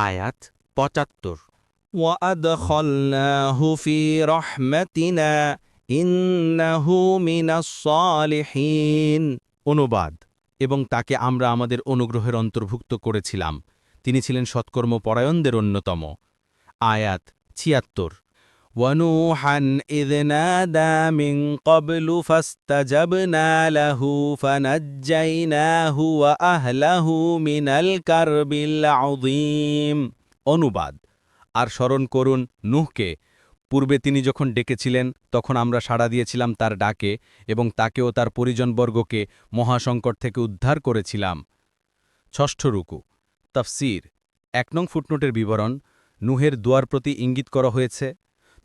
আয়াত পঁচাত্তর وأدخلناه في رحمتنا إنه من الصالحين অনুবাদ এবং তাকে আমরা আমাদের অনুগ্রহের অন্তর্ভুক্ত করেছিলাম তিনি ছিলেন সৎকর্ম পরায়ণদের অন্যতম আয়াত ছিয়াত্তর ونوحا إذ نادى من قبل فاستجبنا له فنجيناه وأهله من الكرب العظيم অনুবাদ আর স্মরণ করুন নুহকে পূর্বে তিনি যখন ডেকেছিলেন তখন আমরা সাড়া দিয়েছিলাম তার ডাকে এবং তাকেও তার পরিজনবর্গকে মহাসংকট থেকে উদ্ধার করেছিলাম ষষ্ঠ রুকু তফসির এক নং ফুটনোটের বিবরণ নুহের দুয়ার প্রতি ইঙ্গিত করা হয়েছে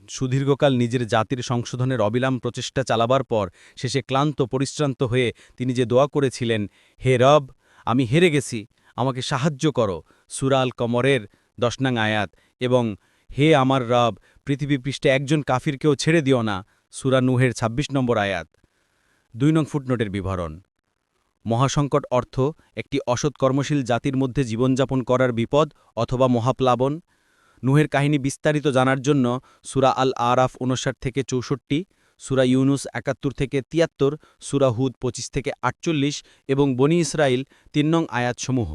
সুদীর্ঘকাল নিজের জাতির সংশোধনের অবিলাম প্রচেষ্টা চালাবার পর শেষে ক্লান্ত, পরিশ্রান্ত হয়ে তিনি যে দোয়া করেছিলেন, হে রব, আমি হেরে গেছি, আমাকে সাহায্য করো সুরাল কমরের দশনাং আয়াত, এবং হে আমার রব, পৃথিবী পৃষ্ঠে একজন কাফিরকেও ছেড়ে দিও না, সুরা নুহের ২৬ নম্বর আয়াত। দুই নং ফুটনোটের বিবরণ। মহাসংকট অর্থ একটি অসৎ কর্মশীল জাতির মধ্যে জীবনযাপন করার বিপদ অথবা মহাপ্লাবন নুহের কাহিনী বিস্তারিত জানার জন্য সুরা আল আরাফ উনষাট থেকে চৌষট্টি সুরা ইউনুস একাত্তর থেকে তিয়াত্তর সুরা হুদ পঁচিশ থেকে আটচল্লিশ এবং বনি ইসরাইল তিন নং আয়াতসমূহ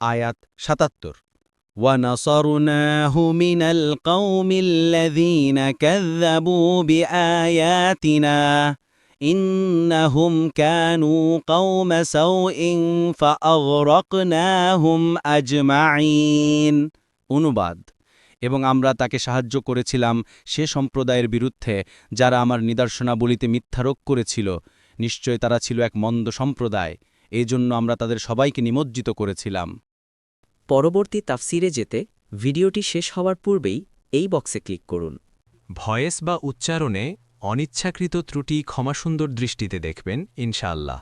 আয়াত সাতাত্তর ونصرناه من القوم الذين كذبوا بآياتنا إنهم كانوا قوم سوء فأغرقناهم أجمعين অনুবাদ, এবং আমরা তাকে সাহায্য করেছিলাম সে সম্প্রদায়ের বিরুদ্ধে যারা আমার নিদর্শনাবলিতে মিথ্যারোপ করেছিল। নিশ্চয় তারা ছিল এক মন্দ সম্প্রদায় এই জন্য আমরা তাদের সবাইকে নিমজ্জিত করেছিলাম। পরবর্তী তাফসিরে যেতে ভিডিওটি শেষ হওয়ার পূর্বেই এই বক্সে ক্লিক করুন। ভয়েস বা উচ্চারণে অনিচ্ছাকৃত ত্রুটি ক্ষমাসুন্দর দৃষ্টিতে দেখবেন, ইনশাআল্লাহ।